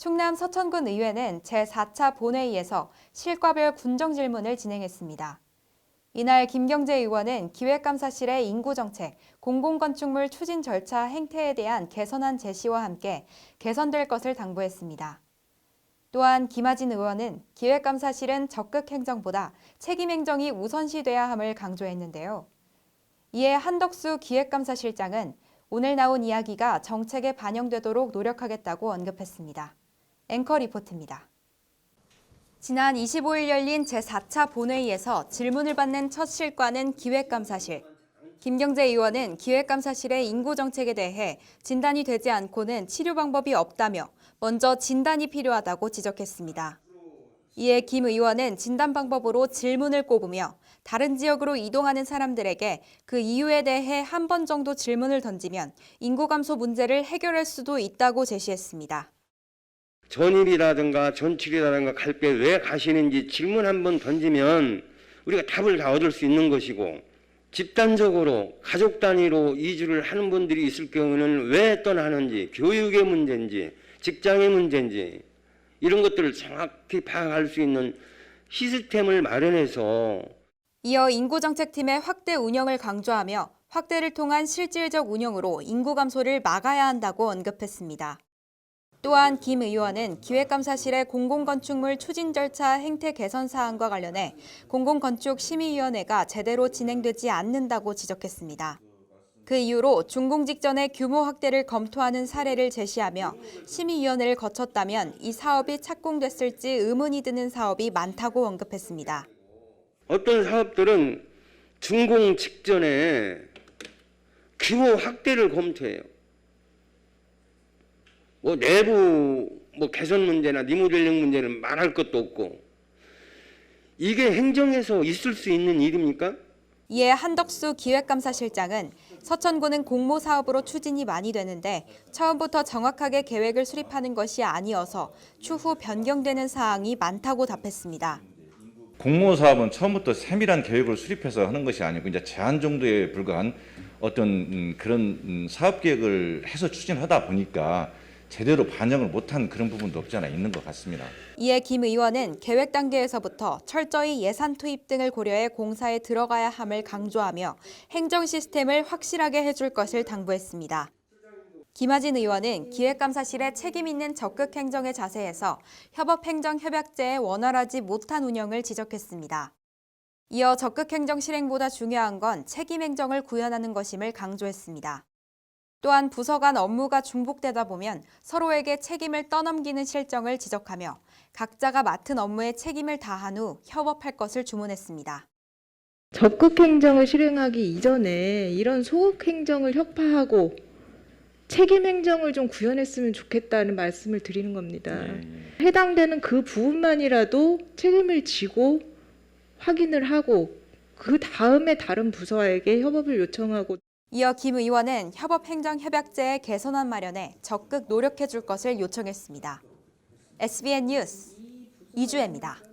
충남 서천군 의회는 제4차 본회의에서 실과별 군정 질문을 진행했습니다. 이날 김경재 의원은 기획감사실의 인구정책, 공공건축물 추진 절차 행태에 대한 개선안 제시와 함께 개선될 것을 당부했습니다. 또한 김하진 의원은 기획감사실은 적극 행정보다 책임 행정이 우선시돼야 함을 강조했는데요. 이에 한덕수 기획감사실장은 오늘 나온 이야기가 정책에 반영되도록 노력하겠다고 언급했습니다. 앵커 리포트입니다. 지난 25일 열린 제4차 본회의에서 질문을 받는 첫 실과는 기획감사실. 김경재 의원은 기획감사실의 인구 정책에 대해 진단이 되지 않고는 치료 방법이 없다며 먼저 진단이 필요하다고 지적했습니다. 이에 김 의원은 진단 방법으로 질문을 꼽으며 다른 지역으로 이동하는 사람들에게 그 이유에 대해 한 번 정도 질문을 던지면 인구 감소 문제를 해결할 수도 있다고 제시했습니다. 전일이라든가 전출이라든가 갈 때 왜 가시는지 질문 한번 던지면 우리가 답을 다 얻을 수 있는 것이고 집단적으로 가족 단위로 이주를 하는 분들이 있을 경우는 왜 떠나는지 교육의 문제인지 직장의 문제인지 이런 것들을 정확히 파악할 수 있는 시스템을 마련해서 이어 인구정책팀의 확대 운영을 강조하며 확대를 통한 실질적 운영으로 인구 감소를 막아야 한다고 언급했습니다. 또한 김 의원은 기획감사실의 공공건축물 추진 절차 행태 개선 사항과 관련해 공공건축심의위원회가 제대로 진행되지 않는다고 지적했습니다. 그 이유로 준공 직전에 규모 확대를 검토하는 사례를 제시하며 심의위원회를 거쳤다면 이 사업이 착공됐을지 의문이 드는 사업이 많다고 언급했습니다. 어떤 사업들은 준공 직전에 규모 확대를 검토해요. 뭐 내부 뭐 개선 문제나 리모델링 문제는 말할 것도 없고 이게 행정에서 있을 수 있는 일입니까? 이에 한덕수 기획감사실장은 서천구는 공모 사업으로 추진이 많이 되는데 처음부터 정확하게 계획을 수립하는 것이 아니어서 추후 변경되는 사항이 많다고 답했습니다. 공모 사업은 처음부터 세밀한 계획을 수립해서 하는 것이 아니고 이제 제한 정도에 불과한 어떤 음, 그런 음, 사업 계획을 해서 추진하다 보니까 제대로 반영을 못한 그런 부분도 없지 않아 있는 것 같습니다. 이에 김 의원은 계획 단계에서부터 철저히 예산 투입 등을 고려해 공사에 들어가야 함을 강조하며 행정 시스템을 확실하게 해줄 것을 당부했습니다. 김하진 의원은 기획감사실의 책임 있는 적극 행정의 자세에서 협업행정협약제의 원활하지 못한 운영을 지적했습니다. 이어 적극 행정 실행보다 중요한 건 책임 행정을 구현하는 것임을 강조했습니다. 또한 부서 간 업무가 중복되다 보면 서로에게 책임을 떠넘기는 실정을 지적하며 각자가 맡은 업무에 책임을 다한 후 협업할 것을 주문했습니다. 적극 행정을 실행하기 이전에 이런 소극 행정을 협파하고 책임 행정을 좀 구현했으면 좋겠다는 말씀을 드리는 겁니다. 해당되는 그 부분만이라도 책임을 지고 확인을 하고 그 다음에 다른 부서에게 협업을 요청하고 이어 김 의원은 협업행정협약제의 개선안 마련에 적극 노력해 줄 것을 요청했습니다. SBN 뉴스 이주혜입니다.